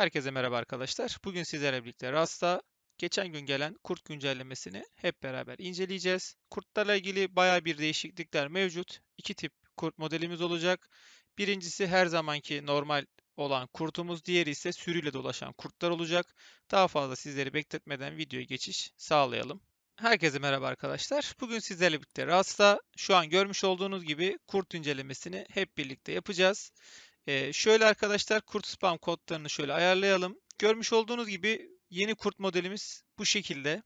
Herkese merhaba arkadaşlar. Bugün sizlerle birlikte Rasta geçen gün gelen kurt güncellemesini hep beraber inceleyeceğiz. Kurtlarla ilgili baya bir değişiklikler mevcut. İki tip kurt modelimiz olacak. Birincisi her zamanki normal olan kurtumuz, diğeri ise sürüyle dolaşan kurtlar olacak. Daha fazla sizleri bekletmeden videoya geçiş sağlayalım. Herkese merhaba arkadaşlar. Bugün sizlerle birlikte Rasta şu an görmüş olduğunuz gibi kurt incelemesini hep birlikte yapacağız. Ee, şöyle arkadaşlar kurt spam kodlarını şöyle ayarlayalım. Görmüş olduğunuz gibi yeni kurt modelimiz bu şekilde.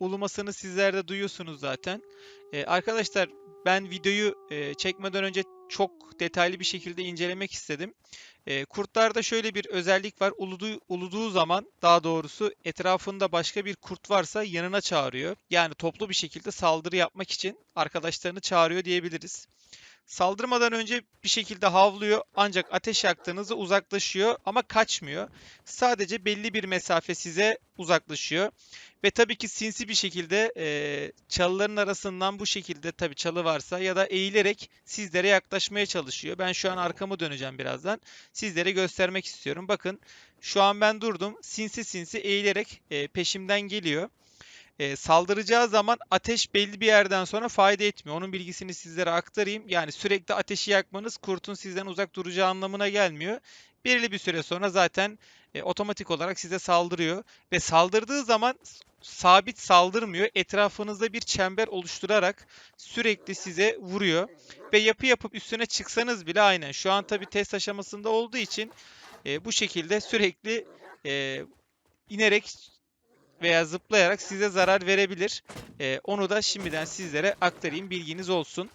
Ulumasını sizler de duyuyorsunuz zaten. Ee, arkadaşlar ben videoyu e, çekmeden önce çok detaylı bir şekilde incelemek istedim. E, kurtlarda şöyle bir özellik var. Uluduğu, uluduğu zaman daha doğrusu etrafında başka bir kurt varsa yanına çağırıyor. Yani toplu bir şekilde saldırı yapmak için arkadaşlarını çağırıyor diyebiliriz. Saldırmadan önce bir şekilde havlıyor ancak ateş yaktığınızda uzaklaşıyor ama kaçmıyor. Sadece belli bir mesafe size uzaklaşıyor. Ve tabii ki sinsi bir şekilde e, çalıların arasından bu şekilde tabii çalı varsa ya da eğilerek sizlere yaklaşmaya çalışıyor. Ben şu an arkamı döneceğim birazdan. Sizlere göstermek istiyorum. Bakın şu an ben durdum. Sinsi sinsi eğilerek e, peşimden geliyor e, saldıracağı zaman ateş belli bir yerden sonra fayda etmiyor. Onun bilgisini sizlere aktarayım. Yani sürekli ateşi yakmanız kurtun sizden uzak duracağı anlamına gelmiyor. Belirli bir süre sonra zaten e, otomatik olarak size saldırıyor. Ve saldırdığı zaman sabit saldırmıyor. Etrafınızda bir çember oluşturarak sürekli size vuruyor. Ve yapı yapıp üstüne çıksanız bile aynen. Şu an tabi test aşamasında olduğu için e, bu şekilde sürekli e, inerek veya zıplayarak size zarar verebilir. Ee, onu da şimdiden sizlere aktarayım bilginiz olsun.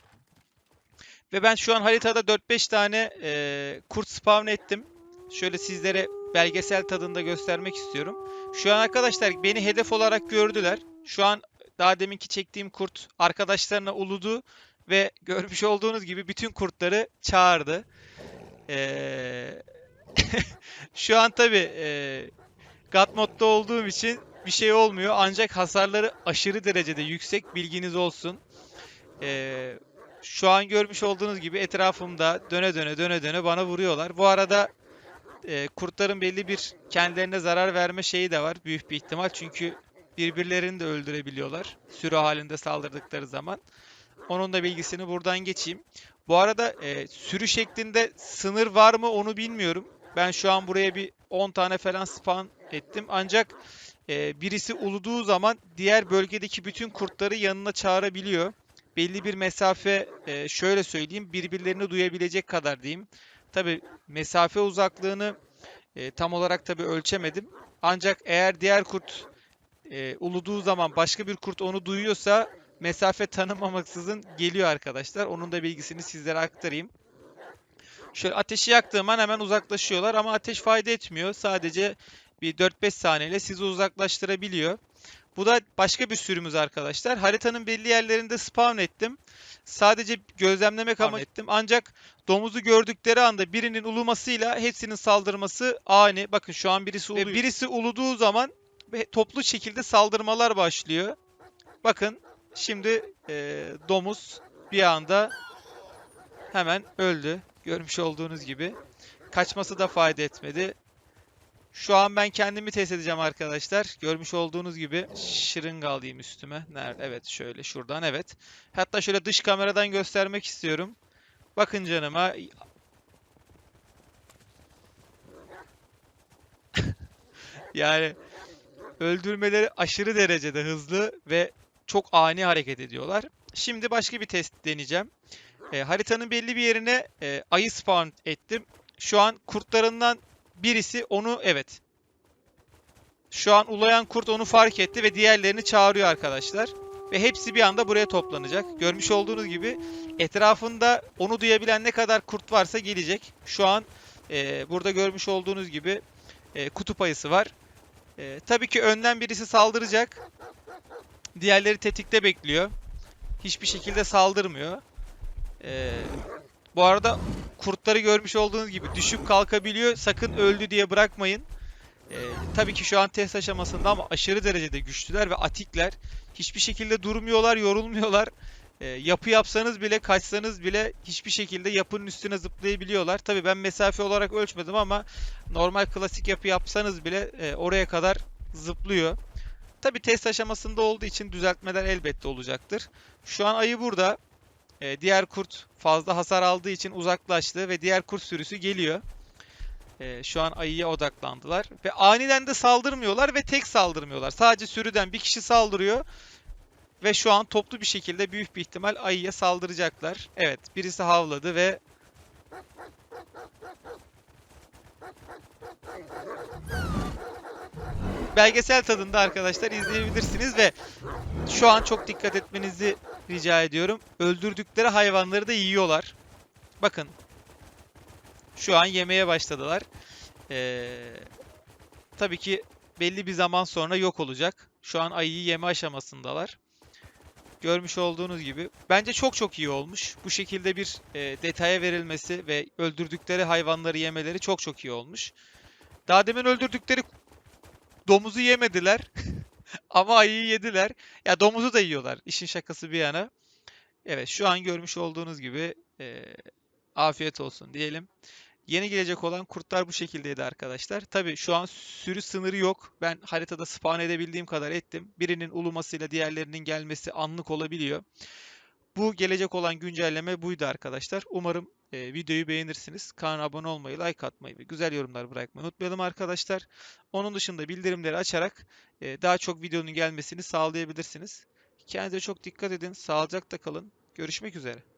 Ve ben şu an haritada 4-5 tane e, kurt spawn ettim. Şöyle sizlere belgesel tadında göstermek istiyorum. Şu an arkadaşlar beni hedef olarak gördüler. Şu an daha deminki çektiğim kurt arkadaşlarına uludu ve görmüş olduğunuz gibi bütün kurtları çağırdı. Ee, şu an tabi e, God olduğum için bir şey olmuyor. Ancak hasarları aşırı derecede yüksek. Bilginiz olsun. Ee, şu an görmüş olduğunuz gibi etrafımda döne döne döne döne bana vuruyorlar. Bu arada e, kurtların belli bir kendilerine zarar verme şeyi de var. Büyük bir ihtimal. Çünkü birbirlerini de öldürebiliyorlar. Sürü halinde saldırdıkları zaman. Onun da bilgisini buradan geçeyim. Bu arada e, sürü şeklinde sınır var mı onu bilmiyorum. Ben şu an buraya bir 10 tane falan spawn ettim. Ancak e, birisi uluduğu zaman diğer bölgedeki bütün kurtları yanına çağırabiliyor. Belli bir mesafe e, şöyle söyleyeyim birbirlerini duyabilecek kadar diyeyim. Tabi mesafe uzaklığını e, tam olarak tabi ölçemedim. Ancak eğer diğer kurt e, uluduğu zaman başka bir kurt onu duyuyorsa mesafe tanımamaksızın geliyor arkadaşlar. Onun da bilgisini sizlere aktarayım. Şöyle ateşi yaktığım an hemen uzaklaşıyorlar ama ateş fayda etmiyor. Sadece bir 4-5 saniyeyle sizi uzaklaştırabiliyor. Bu da başka bir sürümüz arkadaşlar. Haritanın belli yerlerinde spawn ettim. Sadece gözlemlemek amaç ettim. Ancak domuzu gördükleri anda birinin ulumasıyla hepsinin saldırması ani. Bakın şu an birisi uluyor. Ve birisi uluduğu zaman toplu şekilde saldırmalar başlıyor. Bakın şimdi e, domuz bir anda hemen öldü. Görmüş olduğunuz gibi. Kaçması da fayda etmedi. Şu an ben kendimi test edeceğim arkadaşlar. Görmüş olduğunuz gibi şırınga alayım üstüme. Nerede? Evet şöyle şuradan evet. Hatta şöyle dış kameradan göstermek istiyorum. Bakın canıma. yani öldürmeleri aşırı derecede hızlı ve çok ani hareket ediyorlar. Şimdi başka bir test deneyeceğim. E, haritanın belli bir yerine e, ayı spawn ettim. Şu an kurtlarından birisi onu evet. Şu an ulayan kurt onu fark etti ve diğerlerini çağırıyor arkadaşlar. Ve hepsi bir anda buraya toplanacak. Görmüş olduğunuz gibi etrafında onu duyabilen ne kadar kurt varsa gelecek. Şu an e, burada görmüş olduğunuz gibi e, kutup ayısı var. E, tabii ki önden birisi saldıracak. Diğerleri tetikte bekliyor. Hiçbir şekilde saldırmıyor. E, bu arada kurtları görmüş olduğunuz gibi düşüp kalkabiliyor. Sakın öldü diye bırakmayın. Ee, tabii ki şu an test aşamasında ama aşırı derecede güçlüler ve atikler. Hiçbir şekilde durmuyorlar, yorulmuyorlar. e, yapı yapsanız bile kaçsanız bile hiçbir şekilde yapının üstüne zıplayabiliyorlar. Tabii ben mesafe olarak ölçmedim ama normal klasik yapı yapsanız bile e, oraya kadar zıplıyor. Tabii test aşamasında olduğu için düzeltmeler elbette olacaktır. Şu an ayı burada. E, diğer kurt fazla hasar aldığı için uzaklaştı ve diğer kurt sürüsü geliyor. E, şu an ayıya odaklandılar. Ve aniden de saldırmıyorlar ve tek saldırmıyorlar. Sadece sürüden bir kişi saldırıyor. Ve şu an toplu bir şekilde büyük bir ihtimal ayıya saldıracaklar. Evet birisi havladı ve belgesel tadında arkadaşlar izleyebilirsiniz ve şu an çok dikkat etmenizi rica ediyorum. Öldürdükleri hayvanları da yiyorlar. Bakın. Şu an yemeye başladılar. Ee, tabii ki belli bir zaman sonra yok olacak. Şu an ayıyı yeme aşamasındalar. Görmüş olduğunuz gibi. Bence çok çok iyi olmuş. Bu şekilde bir e, detaya verilmesi ve öldürdükleri hayvanları yemeleri çok çok iyi olmuş. Daha demin öldürdükleri domuzu yemediler. Ama ayıyı yediler. Ya domuzu da yiyorlar. İşin şakası bir yana. Evet şu an görmüş olduğunuz gibi e, afiyet olsun diyelim. Yeni gelecek olan kurtlar bu şekildeydi arkadaşlar. Tabii şu an sürü sınırı yok. Ben haritada spawn edebildiğim kadar ettim. Birinin ulumasıyla diğerlerinin gelmesi anlık olabiliyor. Bu gelecek olan güncelleme buydu arkadaşlar. Umarım e, videoyu beğenirsiniz. Kanala abone olmayı, like atmayı ve güzel yorumlar bırakmayı unutmayalım arkadaşlar. Onun dışında bildirimleri açarak e, daha çok videonun gelmesini sağlayabilirsiniz. Kendinize çok dikkat edin. Sağlıcakla kalın. Görüşmek üzere.